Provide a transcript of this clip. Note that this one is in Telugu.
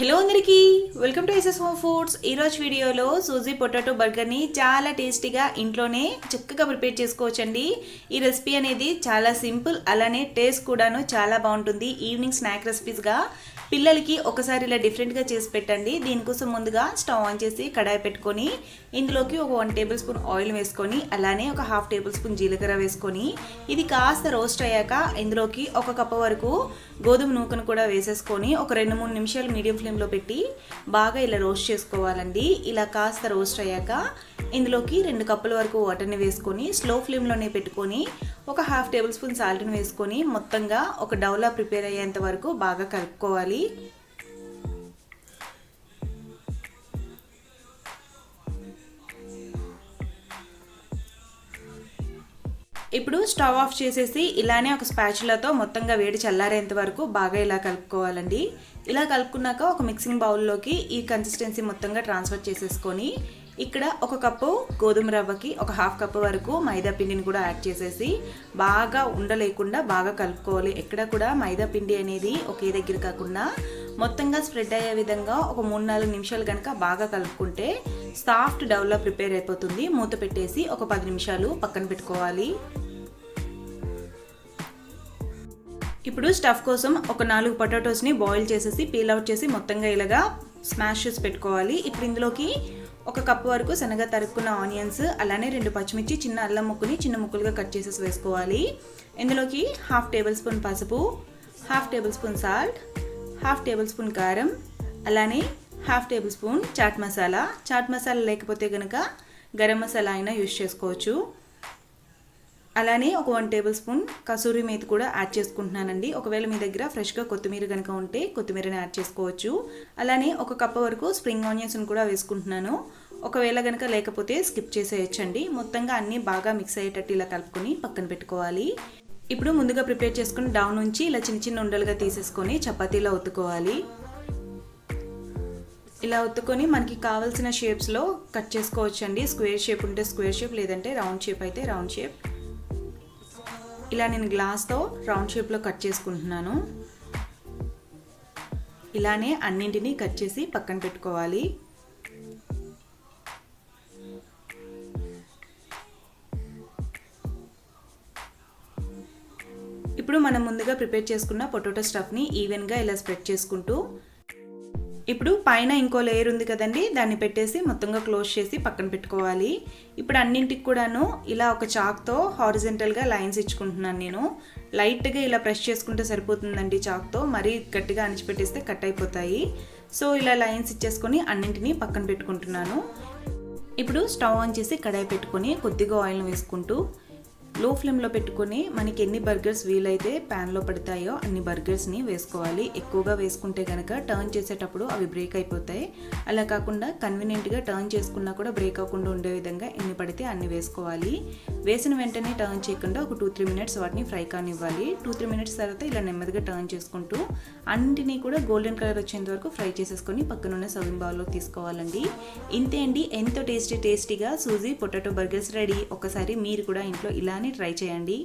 హలో అందరికీ. Welcome to SS home foods ఈరోజు వీడియోలో సూజీ పొటాటో బర్గర్ని చాలా టేస్టీగా ఇంట్లోనే చక్కగా ప్రిపేర్ చేసుకోవచ్చండి. ఈ రెసిపీ అనేది చాలా సింపుల్ అలానే టేస్ట్ కూడాను చాలా బాగుంటుంది. ఈవినింగ్ స్నాక్ రెసిపీస్గా పిల్లలకి ఒకసారి ఇలా డిఫరెంట్గా చేసి పెట్టండి. దీనికోసం ముందుగా స్టవ్ ఆన్ చేసి కడాయి పెట్టుకొని ఇందులోకి ఒక వన్ టేబుల్ స్పూన్ ఆయిల్ వేసుకొని అలానే ఒక హాఫ్ టేబుల్ స్పూన్ జీలకర్ర వేసుకొని ఇది కాస్త రోస్ట్ అయ్యాక ఇందులోకి ఒక కప్పు వరకు గోధుమ నూకను కూడా వేసేసుకొని ఒక రెండు మూడు నిమిషాలు మీడియం ఫ్లేమ్లో పెట్టి బాగా ఇలా రోస్ట్ చేసుకోవాలండి. ఇలా కాస్త రోస్ట్ అయ్యాక ఇందులోకి రెండు కప్పుల వరకు వాటర్ని వేసుకొని స్లో ఫ్లేమ్లోనే పెట్టుకొని ఒక హాఫ్ టేబుల్ స్పూన్ సాల్ట్ని వేసుకొని మొత్తంగా ఒక డౌలా ప్రిపేర్ అయ్యేంత వరకు బాగా కలుపుకోవాలి. ఇప్పుడు స్టవ్ ఆఫ్ చేసేసి ఇలానే ఒక స్పాచులతో మొత్తంగా వేడి చల్లారేంత వరకు బాగా ఇలా కలుపుకోవాలండి. ఇలా కలుపుకున్నాక ఒక మిక్సింగ్ బౌల్లోకి ఈ కన్సిస్టెన్సీ మొత్తంగా ట్రాన్స్ఫర్ చేసేసుకొని ఇక్కడ ఒక కప్పు గోధుమ రవ్వకి ఒక హాఫ్ కప్పు వరకు మైదా పిండిని కూడా యాడ్ చేసేసి బాగా ఉండలేకుండా బాగా కలుపుకోవాలి. ఎక్కడ కూడా మైదా పిండి అనేది ఒకే దగ్గర కాకుండా మొత్తంగా స్ప్రెడ్ అయ్యే విధంగా ఒక మూడు నాలుగు నిమిషాలు కనుక బాగా కలుపుకుంటే సాఫ్ట్ డౌలా ప్రిపేర్ అయిపోతుంది. మూత పెట్టేసి ఒక పది నిమిషాలు పక్కన పెట్టుకోవాలి. ఇప్పుడు స్టఫ్ కోసం ఒక నాలుగు పొటాటోస్ని బాయిల్ చేసేసి పీల్ అవుట్ చేసి మొత్తంగా ఇలాగా స్మాష్ చేసి పెట్టుకోవాలి. ఇప్పుడు ఇందులోకి ఒక కప్పు వరకు శనగ తరుక్కున్న ఆనియన్స్ అలానే రెండు పచ్చిమిర్చి చిన్న అల్లం ముక్కుని చిన్న ముక్కలుగా కట్ చేసేసి వేసుకోవాలి. ఇందులోకి హాఫ్ టేబుల్ స్పూన్ పసుపు half tablespoon salt half tablespoon కారం అలానే half tablespoon chaat masala. Chaat masala లేకపోతే కనుక గరం మసాలా అయినా యూస్ చేసుకోవచ్చు. అలానే ఒక one tablespoon kasuri methi కూడా యాడ్ చేసుకుంటున్నానండి. ఒకవేళ మీ దగ్గర ఫ్రెష్గా కొత్తిమీర కనుక ఉంటే కొత్తిమీరని యాడ్ చేసుకోవచ్చు. అలానే ఒక కప్ వరకు స్ప్రింగ్ ఆనియన్స్ని కూడా వేసుకుంటున్నాను. ఒకవేళ కనుక లేకపోతే స్కిప్ చేసేయచ్చండి. మొత్తంగా అన్నీ బాగా మిక్స్ అయ్యేటట్టు ఇలా కలుపుకొని పక్కన పెట్టుకోవాలి. ఇప్పుడు ముందుగా ప్రిపేర్ చేసుకుని డౌన్ నుంచి ఇలా చిన్న చిన్న ఉండలుగా తీసేసుకొని చపాతీలో ఒత్తుకోవాలి. ఇలా ఒత్తుకొని మనకి కావాల్సిన షేప్స్లో కట్ చేసుకోవచ్చండి. స్క్వేర్ షేప్ ఉంటే స్క్వేర్ షేప్ లేదంటే రౌండ్ షేప్ అయితే రౌండ్ షేప్ ఇలా నేను గ్లాస్తో రౌండ్ షేప్లో కట్ చేసుకుంటున్నాను. ఇలానే అన్నింటినీ కట్ చేసి పక్కన పెట్టుకోవాలి. ఇప్పుడు మనం ముందుగా ప్రిపేర్ చేసుకున్న పొటాటో స్టఫ్ని ఈవెన్గా ఇలా స్ప్రెడ్ చేసుకుంటూ ఇప్పుడు పైన ఇంకో లేయర్ ఉంది కదండి దాన్ని పెట్టేసి మొత్తంగా క్లోజ్ చేసి పక్కన పెట్టుకోవాలి. ఇప్పుడు అన్నింటికి కూడాను ఇలా ఒక చాక్తో హారిజెంటల్గా లైన్స్ ఇచ్చుకుంటున్నాను నేను. లైట్గా ఇలా ప్రెస్ చేసుకుంటే సరిపోతుందండి చాక్తో మరీ గట్టిగా అణిచిపెట్టేస్తే కట్ అయిపోతాయి. సో ఇలా లైన్స్ ఇచ్చేసుకొని అన్నింటినీ పక్కన పెట్టుకుంటున్నాను. ఇప్పుడు స్టవ్ ఆన్ చేసి కడాయి పెట్టుకొని కొద్దిగా ఆయిల్ వేసుకుంటూ లో ఫ్లేమ్లో పెట్టుకొని మనకి ఎన్ని బర్గర్స్ వీలైతే ప్యాన్లో పడతాయో అన్ని బర్గర్స్ని వేసుకోవాలి. ఎక్కువగా వేసుకుంటే కనుక టర్న్ చేసేటప్పుడు అవి బ్రేక్ అయిపోతాయి. అలా కాకుండా కన్వీనియంట్గా టర్న్ చేసుకున్నా కూడా బ్రేక్ అవ్వకుండా ఉండే విధంగా ఎన్ని పడితే అన్ని వేసుకోవాలి. వేసిన వెంటనే టర్న్ చేయకుండా ఒక టూ త్రీ మినిట్స్ వాటిని ఫ్రై కానివ్వాలి. టూ త్రీ మినిట్స్ తర్వాత ఇలా నెమ్మదిగా టర్న్ చేసుకుంటూ అన్నింటినీ కూడా గోల్డెన్ కలర్ వచ్చేంత వరకు ఫ్రై చేసేసుకొని పక్కనున్న సర్వింగ్ బౌల్లో తీసుకోవాలండి. ఇంతే అండి. ఎంతో టేస్టీ టేస్టీగా సూజీ పొటాటో బర్గర్స్ రెడీ ఒకసారి మీరు కూడా ఇంట్లో ఇలానే ట్రై చేయండి.